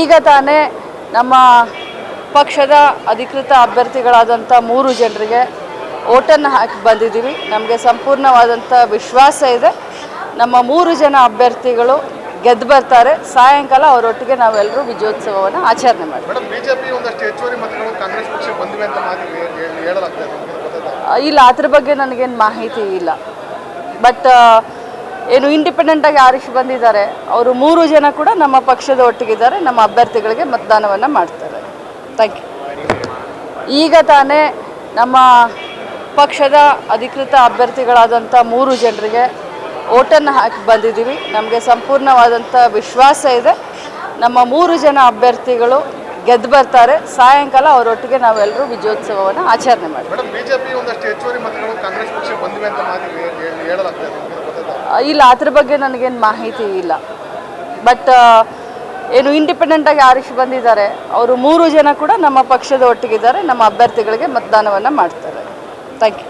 ಈಗ ತಾನೇ ನಮ್ಮ ಪಕ್ಷದ ಅಧಿಕೃತ ಅಭ್ಯರ್ಥಿಗಳಾದಂಥ ಮೂರು ಜನರಿಗೆ ಓಟನ್ನು ಹಾಕಿ ಬಂದಿದ್ದೀವಿ. ನಮಗೆ ಸಂಪೂರ್ಣವಾದಂಥ ವಿಶ್ವಾಸ ಇದೆ. ನಮ್ಮ ಮೂರು ಜನ ಅಭ್ಯರ್ಥಿಗಳು ಗೆದ್ದು ಬರ್ತಾರೆ. ಸಾಯಂಕಾಲ ಅವರೊಟ್ಟಿಗೆ ನಾವೆಲ್ಲರೂ ವಿಜಯೋತ್ಸವವನ್ನು ಆಚರಣೆ ಮಾಡ್ತೀವಿ. ಬಿಜೆಪಿ ಒಂದಷ್ಟು ಹೆಚ್ಚುವರಿ ಮತಗಳು ಕಾಂಗ್ರೆಸ್ ಬಂದಿವೆ ಅಂತ ಇಲ್ಲ ಅದ್ರ ಬಗ್ಗೆ ನನಗೇನು ಮಾಹಿತಿ ಇಲ್ಲ. ಬಟ್ ಏನು ಇಂಡಿಪೆಂಡೆಂಟಾಗಿ ಆರಿಸಿ ಬಂದಿದ್ದಾರೆ, ಅವರು ಮೂರು ಜನ ಕೂಡ ನಮ್ಮ ಪಕ್ಷದ ಒಟ್ಟಿಗಿದ್ದಾರೆ ನಮ್ಮ ಅಭ್ಯರ್ಥಿಗಳಿಗೆ ಮತದಾನವನ್ನು ಮಾಡ್ತಾರೆ. ಥ್ಯಾಂಕ್ ಯು ಈಗ ತಾನೇ ನಮ್ಮ ಪಕ್ಷದ ಅಧಿಕೃತ ಅಭ್ಯರ್ಥಿಗಳಾದಂಥ ಮೂರು ಜನರಿಗೆ ಓಟನ್ನು ಹಾಕಿ ಬಂದಿದ್ದೀವಿ. ನಮಗೆ ಸಂಪೂರ್ಣವಾದಂಥ ವಿಶ್ವಾಸ ಇದೆ. ನಮ್ಮ ಮೂರು ಜನ ಅಭ್ಯರ್ಥಿಗಳು ಗೆದ್ದು ಬರ್ತಾರೆ. ಸಾಯಂಕಾಲ ಅವರೊಟ್ಟಿಗೆ ನಾವೆಲ್ಲರೂ ವಿಜಯೋತ್ಸವವನ್ನು ಆಚರಣೆ ಮಾಡ್ತೀವಿ. ಇಲ್ಲ, ಅದ್ರ ಬಗ್ಗೆ ನನಗೇನು ಮಾಹಿತಿ ಇಲ್ಲ. ಬಟ್ ಏನು ಇಂಡಿಪೆಂಡೆಂಟಾಗಿ ಆರಿಸಿ ಬಂದಿದ್ದಾರೆ, ಅವರು ಮೂರು ಜನ ಕೂಡ ನಮ್ಮ ಪಕ್ಷದ ಒಟ್ಟಿಗಿದ್ದಾರೆ, ನಮ್ಮ ಅಭ್ಯರ್ಥಿಗಳಿಗೆ ಮತದಾನವನ್ನು ಮಾಡ್ತಾರೆ. Thank you